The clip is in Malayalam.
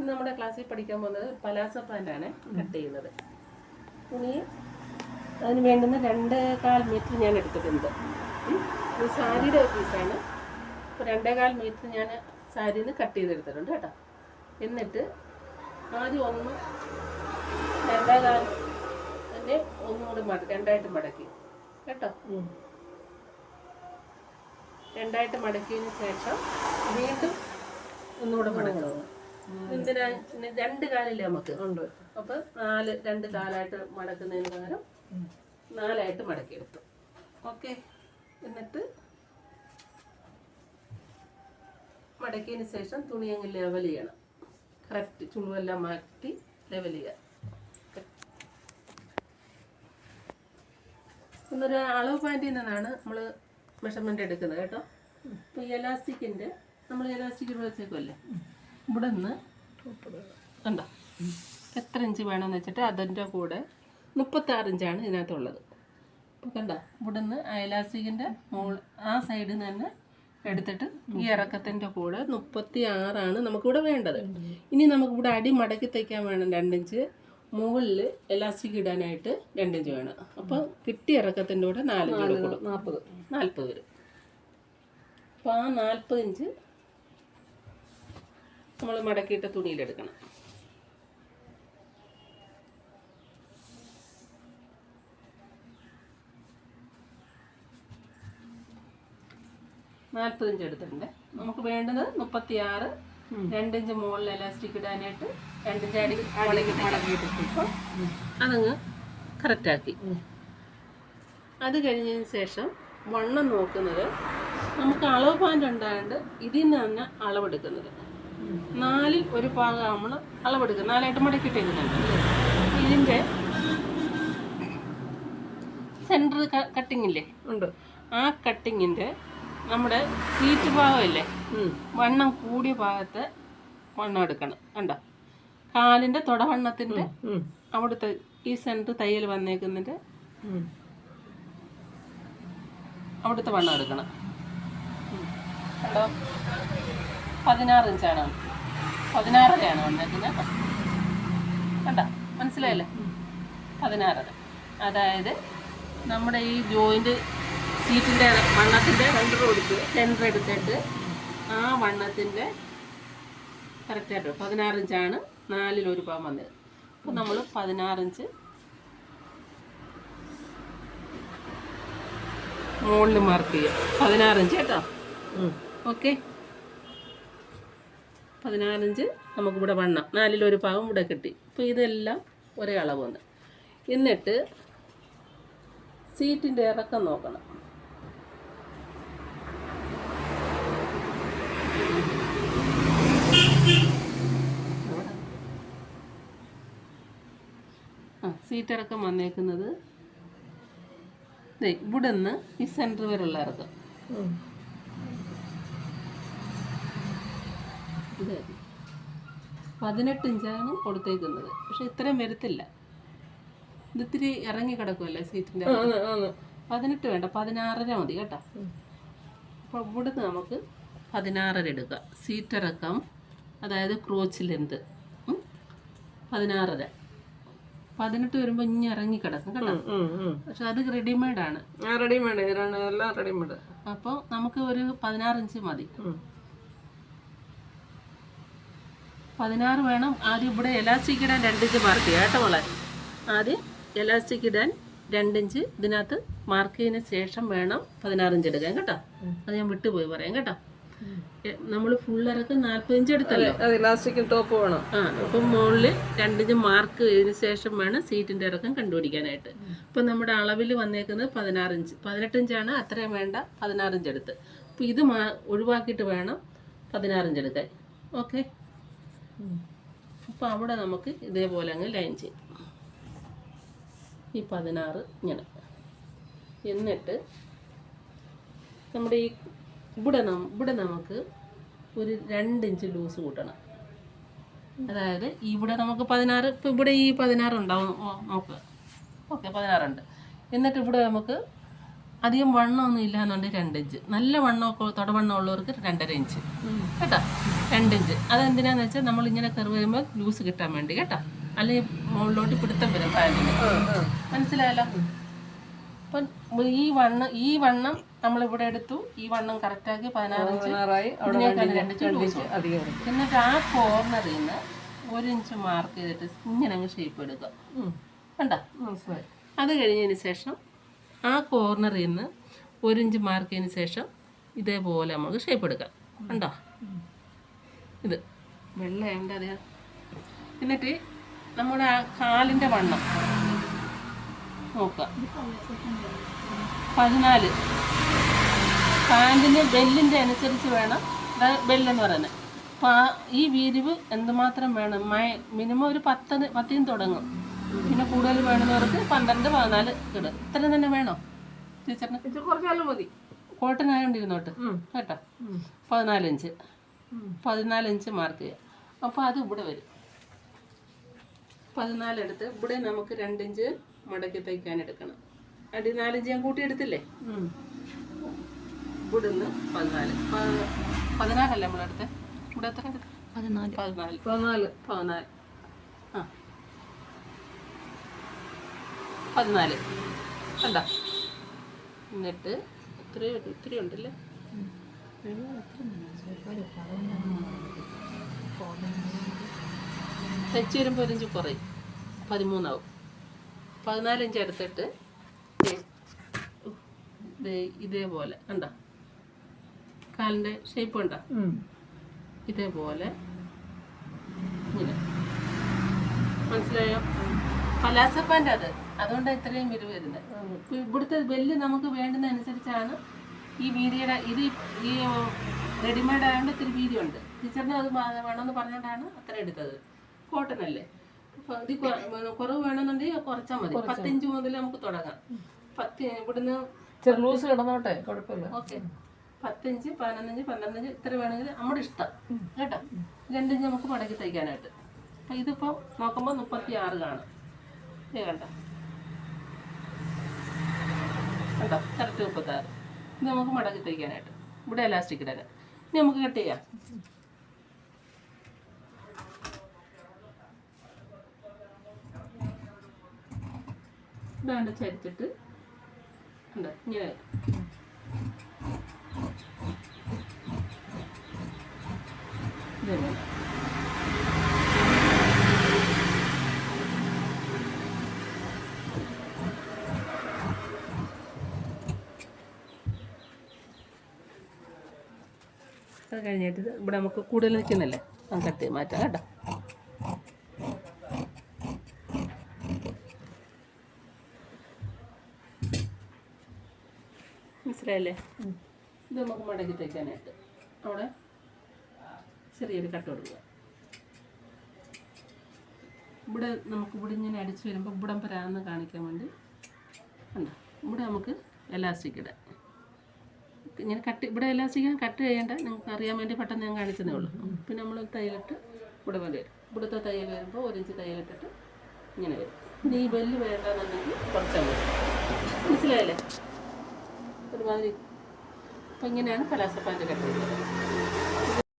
ഇന്ന് നമ്മുടെ ക്ലാസ്സിൽ പഠിക്കാൻ പോകുന്നത് പലാസ പ്ലാന്റാണ് കട്ട് ചെയ്യുന്നത്. തുണി അതിന് വേണ്ടുന്ന രണ്ട് കാൽ മീറ്റർ ഞാൻ എടുത്തിട്ടുണ്ട്. ഇത് സാരിയുടെ പീസാണ് അപ്പോൾ രണ്ടേ കാൽ മീറ്റർ ഞാൻ സാരിയിൽ നിന്ന് കട്ട് ചെയ്തെടുത്തിട്ടുണ്ട് കേട്ടോ. എന്നിട്ട് ആദ്യം ഒന്ന് രണ്ടേ കാൽ തന്നെ ഒന്നുകൂടി മട രണ്ടായിട്ട് മടക്കി. കേട്ടോ? രണ്ടായിട്ട് മടക്കിയതിന് ശേഷം വീണ്ടും ഒന്നുകൂടെ മടക്കണം എന്തിനാ പിന്നെ രണ്ട് കാലില്ലേ നമുക്ക്? ഉണ്ട് അപ്പൊ നാല് രണ്ട് കാലായിട്ട് മടക്കുന്നതിന് പകരം നാലായിട്ട് മടക്കിയെടുത്തു. ഓക്കെ. എന്നിട്ട് മടക്കിയതിന് ശേഷം തുണി അങ്ങ് ലെവൽ ചെയ്യണം. കറക്റ്റ് ചുളുവെല്ലാം മാറ്റി ലെവൽ ചെയ്യുക. എന്നൊരു അളവ് പാന്റിൽ നിന്നാണ് നമ്മൾ മെഷർമെന്റ് എടുക്കുന്നത് കേട്ടോ. ഇപ്പോൾ എലാസ്റ്റിക്കിന്റെ നമ്മൾ എലാസ്റ്റിക് വെച്ചേക്കുമല്ലേ ഇവിടെ നിന്ന് കണ്ടോ? എത്ര ഇഞ്ച് വേണമെന്ന് വെച്ചിട്ട് അതിന്റെ കൂടെ മുപ്പത്താറ് ഇഞ്ചാണ് ഇതിനകത്തുള്ളത്. അപ്പോൾ കണ്ടോ? ഇവിടെ നിന്ന് ആ എലാസ്റ്റിക്കിന്റെ മോൾ ആ സൈഡിൽ നിന്ന് തന്നെ എടുത്തിട്ട് ഈ ഇറക്കത്തിന്റെ കൂടെ മുപ്പത്തി ആറാണ് നമുക്കിവിടെ വേണ്ടത്. ഇനി നമുക്കിവിടെ അടി മടക്കി തയ്ക്കാൻ വേണം രണ്ടിഞ്ച്. മുകളിൽ എലാസ്റ്റിക് ഇടാനായിട്ട് രണ്ടിഞ്ച് വേണം. അപ്പോൾ കിട്ടിയ ഇറക്കത്തിന്റെ കൂടെ നാലിഞ്ച് കൂടെ കൊടുക്കും. നാൽപ്പത്. നാൽപ്പത് വരും. അപ്പോൾ ആ നാൽപ്പത് ഇഞ്ച് നമ്മൾ മടക്കിയിട്ട തുണിയിലെടുക്കണം. നാൽപ്പതിഞ്ച് എടുത്തിട്ടുണ്ട്. നമുക്ക് വേണ്ടത് മുപ്പത്തി ആറ് രണ്ടിഞ്ച് മുകളിൽ എലാസ്റ്റിക് ഇടാനായിട്ട് രണ്ടിഞ്ച് അടി മടക്കിയിട്ട് മടക്കിയിട്ട് അതങ്ങ് കറക്റ്റാക്കി അത് കഴിഞ്ഞതിന് ശേഷം വണ്ണം നോക്കുന്നത് നമുക്ക് അളവ് പാന്റ് ഉണ്ടായത് ഇതിൽ നിന്ന് തന്നെ അളവെടുക്കുന്നത്. നാലിൽ ഒരു ഭാഗം നമ്മൾ അളവെടുക്കുക. നാലായിട്ട് മടക്കിട്ടിരുന്നുണ്ട് ഇതിന്റെ സെന്റർ കട്ടിങ്ങില്ലേ ഉണ്ട്. ആ കട്ടിങ്ങിന്റെ നമ്മുടെ സീറ്റ് ഭാഗമില്ലേ? വണ്ണം കൂടിയ ഭാഗത്ത് വണ്ണം എടുക്കണം. കണ്ടോ? കാലിന്റെ തുടവണ്ണത്തിന്റെ അവിടുത്തെ ഈ സെന്റർ തയ്യൽ വന്നേക്കുന്നതിന്റെ അവിടുത്തെ വണ്ണം എടുക്കണം. കണ്ടോ? പതിനാറ് ഇഞ്ചാണ് പതിനാറരയാണ് വന്നേക്കുന്നത് കണ്ട? മനസ്സിലായല്ലേ? പതിനാറര. അതായത് നമ്മുടെ ഈ ജോയിന്റ് സീറ്റിന്റെ വണ്ണത്തിന്റെ സെന്റർ കൊടുത്ത് സെന്റർ എടുത്തിട്ട് ആ വണ്ണത്തിന്റെ കറക്റ്റായിട്ട് പതിനാറ് ഇഞ്ചാണ് നാലിൽ ഒരു പാൻ വന്നത്. അപ്പോൾ നമ്മൾ പതിനാറിഞ്ച് മുകളിൽ മാർക്ക് ചെയ്യാം. പതിനാറിഞ്ച് കേട്ടോ? ഓക്കെ പതിനാറിഞ്ച് നമുക്കിവിടെ വണ്ണം. നാലിലൊരു ഭാഗം ഇവിടെ കിട്ടി. അപ്പോൾ ഇതെല്ലാം ഒരേ അളവ് വന്ന് എന്നിട്ട് സീറ്റിന്റെ ഇറക്കം നോക്കണം. ആ സീറ്റ് ഇറക്കം വന്നേക്കുന്നത് ഇവിടെ നിന്ന് ഈ സെന്റർ വരെയുള്ള ഇറക്കം. ഇത് പതിനെട്ട് ഇഞ്ചാണ് കൊടുത്തേക്കുന്നത്. പക്ഷെ ഇത്രയും വരത്തില്ല. ഇത് ഇത്തിരി ഇറങ്ങി കിടക്കുമല്ലേ സീറ്റിന്റെ പതിനെട്ട് വേണ്ട പതിനാറര മതി കേട്ടോ. അപ്പോൾ ഇവിടുന്ന് നമുക്ക് പതിനാറര എടുക്കുക സീറ്റ് ഇറക്കം അതായത് ക്രോച്ച് ലെന്ത് പതിനാറര. പതിനെട്ട് വരുമ്പോൾ ഇനി ഇറങ്ങി കിടക്കും കേട്ടോ. പക്ഷെ അത് റെഡിമെയ്ഡ് ആണ്. ആ റെഡിമേഡ് എല്ലാം റെഡിമെയ്ഡ് അപ്പോൾ നമുക്ക് ഒരു പതിനാറ് ഇഞ്ച് മതി. പതിനാറ് വേണം. ആദ്യം ഇവിടെ എലാസ്റ്റിക് ഇടാൻ രണ്ടിഞ്ച് മാർക്ക് ചെയ്യാം കേട്ടോ മോളെ. ആദ്യം എലാസ്റ്റിക് ഇടാൻ രണ്ടിഞ്ച് ഇതിനകത്ത് മാർക്ക് ചെയ്തതിന് ശേഷം വേണം പതിനാറ് ഇഞ്ച് എടുക്കാൻ കേട്ടോ. അത് ഞാൻ വിട്ടുപോയി പറയാം കേട്ടോ. നമ്മൾ ഫുൾ ഇറക്ക് നാൽപ്പത് ഇഞ്ച് എടുത്തല്ലോ. ടോപ്പ് വേണം. ആ അപ്പം മുകളിൽ രണ്ടിഞ്ച് മാർക്ക് ചെയ്തതിന് ശേഷം വേണം സീറ്റിന്റെ ഇറക്കം കണ്ടുപിടിക്കാനായിട്ട്. ഇപ്പം നമ്മുടെ അളവിൽ വന്നേക്കുന്നത് പതിനാറ് ഇഞ്ച്. പതിനെട്ട് ഇഞ്ചാണ് അത്രയും വേണ്ട പതിനാറ് ഇഞ്ച് എടുത്ത്. അപ്പോൾ ഇത് മാ ഒഴിവാക്കിയിട്ട് വേണം പതിനാറ് ഇഞ്ച് എടുക്കാൻ. ഓക്കെ? അപ്പോൾ അവിടെ നമുക്ക് ഇതേപോലെ അങ്ങ് ലൈൻ ചെയ്യാം. ഈ പതിനാറ് ഇങ്ങനെ. എന്നിട്ട് നമ്മുടെ ഈ ഇവിടെ ഇവിടെ നമുക്ക് ഒരു രണ്ട് ഇഞ്ച് ലൂസ് കൂട്ടണം. അതായത് ഇവിടെ നമുക്ക് പതിനാറ് ഇപ്പം ഇവിടെ ഈ പതിനാറ് ഉണ്ടാവും നോക്കുക ഓക്കെ പതിനാറുണ്ട്. എന്നിട്ട് ഇവിടെ നമുക്ക് അധികം വണ്ണമൊന്നും ഇല്ലാന്നുണ്ടെങ്കിൽ രണ്ട് ഇഞ്ച്. നല്ല വണ്ണമൊക്കെ തുടവണ്ണം ഉള്ളവർക്ക് രണ്ടര ഇഞ്ച്. കേട്ടോ? രണ്ട് ഇഞ്ച്. അതെന്തിനാന്ന് വെച്ചാൽ നമ്മൾ ഇങ്ങനെ കറി വരുമ്പോൾ ലൂസ് കിട്ടാൻ വേണ്ടി കേട്ടോ? അല്ലെങ്കിൽ മുകളിലോട്ട് പിടുത്തം വരും പാന്റിന് മനസ്സിലായല്ലോ? അപ്പം ഈ വണ്ണം ഈ വണ്ണം നമ്മളിവിടെ എടുത്തു. ഈ വണ്ണം കറക്റ്റാക്കി പതിനാറ് എന്നിട്ട് ആ കോർണറിൽ നിന്ന് ഒരു ഇഞ്ച് മാർക്ക് ചെയ്തിട്ട് ഇങ്ങനെ അങ്ങ് ഷേപ്പ് എടുക്കുക. കണ്ടോ? അത് കഴിഞ്ഞതിന് ശേഷം ആ കോർണറിൽ നിന്ന് ഒരു ഇഞ്ച് മാർക്ക് ചെയ്തതിന് ശേഷം ഇതേപോലെ നമുക്ക് ഷേപ്പ് എടുക്കാം. കണ്ടോ? ഇത്. വെള്ളയുണ്ട് എന്നിട്ട് നമ്മുടെ ആ കാലിന്റെ വണ്ണം. നോക്കുക. പതിനാല്. പാന്റിന് ബെല്ലിന്റെ അനുസരിച്ച് വേണം. ബെല്ലെന്ന് പറയുന്നത്. അപ്പോൾ ഈ വിരിവ് എന്തുമാത്രം വേണം? മിനിമം ഒരു പത്തിന് പത്തിന് തുടങ്ങും. പിന്നെ കൂടുതൽ വേണമെന്നവർക്ക് പന്ത്രണ്ട് പതിനാല് കിട് ഇത്ര തന്നെ വേണോ? ടീച്ചറിന്? കുറച്ചാലും മതി. ഉം. കേട്ടോ? പതിനാലഞ്ച് പതിനാലിഞ്ച് മാർക്ക് ചെയ്യാം. അപ്പോൾ അത് ഇവിടെ വരും. പതിനാലെടുത്ത് ഇവിടെ നമുക്ക് രണ്ടിഞ്ച് മടക്കി തയ്ക്കാൻ എടുക്കണം. അടി നാലിഞ്ച് ഞാൻ കൂട്ടി എടുത്തില്ലേ? ഇവിടെ ഇവിടുന്ന് പതിനാല്. പതിനാലല്ലേ നമ്മളെടുത്ത്? ഇവിടെ എത്ര പതിനാല്. പതിനാല്. പതിനാല്. പതിനാല്. ആ. പതിനാല്. കണ്ട? എന്നിട്ട് ഇത്ര ഇത്തിരി ഉണ്ടല്ലേ? തെച്ച് വരുമ്പോൾ ഒരഞ്ച് കുറയും. പതിമൂന്നാവും. പതിനാലഞ്ച് എടുത്തിട്ട് ഇതേപോലെ കണ്ട? കാലിന്റെ ഷേപ്പ് കണ്ട ഉം. ഇതേപോലെ ഇങ്ങനെ. മനസ്സിലായോ? പലാസ പാന്റ് അത്. അതുകൊണ്ടാണ് ഇത്രയും വിരിവ് വരുന്നത്. ഇപ്പൊ ഇവിടുത്തെ ബെല്ല് നമുക്ക് വേണ്ടുന്ന അനുസരിച്ചാണ് ഈ വീതിയുടെ ഇത് ഈ റെഡിമെയ്ഡ് ആയതുകൊണ്ട് ഇത്തിരി വീതിയുണ്ട് ടീച്ചറിന് അത് വേണമെന്ന് പറഞ്ഞുകൊണ്ടാണ് അത്ര എടുത്തത്. കോട്ടൺ അല്ലേ? ഇത് കുറവ് വേണമെന്നുണ്ടെങ്കിൽ കുറച്ചാൽ മതി. പത്തിഞ്ച് മുതൽ നമുക്ക് തുടങ്ങാം. പത്ത് ഇവിടുന്ന് ഇച്ചിരി ലൂസ് കിടന്നോട്ടെ? കുഴപ്പമില്ല. ഓക്കെ. പത്തിഞ്ച് പതിനൊന്നിഞ്ച് പന്ത്രണ്ടഞ്ച് ഇത്ര വേണമെങ്കിൽ നമ്മുടെ ഇഷ്ടം. കേട്ടോ? രണ്ടിഞ്ച് നമുക്ക് മടക്കി തയ്ക്കാനായിട്ട്. ഇതിപ്പോൾ നോക്കുമ്പോൾ മുപ്പത്തി ആറ് കാണും. ഇത് കണ്ടോ? കണ്ടോ? കറക്റ്റ് മുപ്പത്താറ് ഇത് നമുക്ക് മടക്കി തയ്ക്കാനായിട്ട് ഇവിടെ എലാസ്റ്റിക് ഇടാൻ ഇനി നമുക്ക് കട്ട് ചെയ്യാം. ഇതാണ്ട് ചരിച്ചിട്ട്. ഉണ്ടോ ഇങ്ങനെ. ഇതേപോലെ അത് കഴിഞ്ഞിട്ട് ഇവിടെ നമുക്ക് കൂടുതൽ നിൽക്കുന്നില്ലേ? അത് കട്ട് മാറ്റാം കേട്ടോ. മനസ്സിലായല്ലേ? ഇത് നമുക്ക് മടക്കി തയ്ക്കാനായിട്ട് അവിടെ ചെറിയൊരു കട്ട് കൊടുക്കുക. ഇവിടെ നമുക്ക് ഇവിടെ ഇങ്ങനെ അടിച്ച് വരുമ്പോൾ ഇവിടം പരാന്ന് കാണിക്കാൻ വേണ്ടി. ഉണ്ട് ഇവിടെ നമുക്ക് എലാസ്റ്റിക് ഇടാം. ഇങ്ങനെ കട്ട് ഇവിടെ എല്ലാം ചെയ്യാൻ കട്ട് ചെയ്യേണ്ട നിങ്ങൾക്ക് അറിയാൻ വേണ്ടി പെട്ടെന്ന് ഞാൻ കാണിച്ചതേ ഉള്ളൂ. പിന്നെ നമ്മൾ തയ്യലിട്ട് ഇവിടെ പോലെ വരും. ഇവിടുത്തെ തയ്യൽ വരുമ്പോൾ ഒരു ഇഞ്ച് തയ്യലിട്ടിട്ട് ഇങ്ങനെ വരും. ഈ ബെല്ല് വേണ്ടെന്നുണ്ടെങ്കിൽ കുറച്ചാൽ മതി മനസ്സിലായല്ലേ? ഒരുമാതിരി. അപ്പം ഇങ്ങനെയാണ് പലാസപ്പാന്റെ കട്ട് ചെയ്യുന്നത്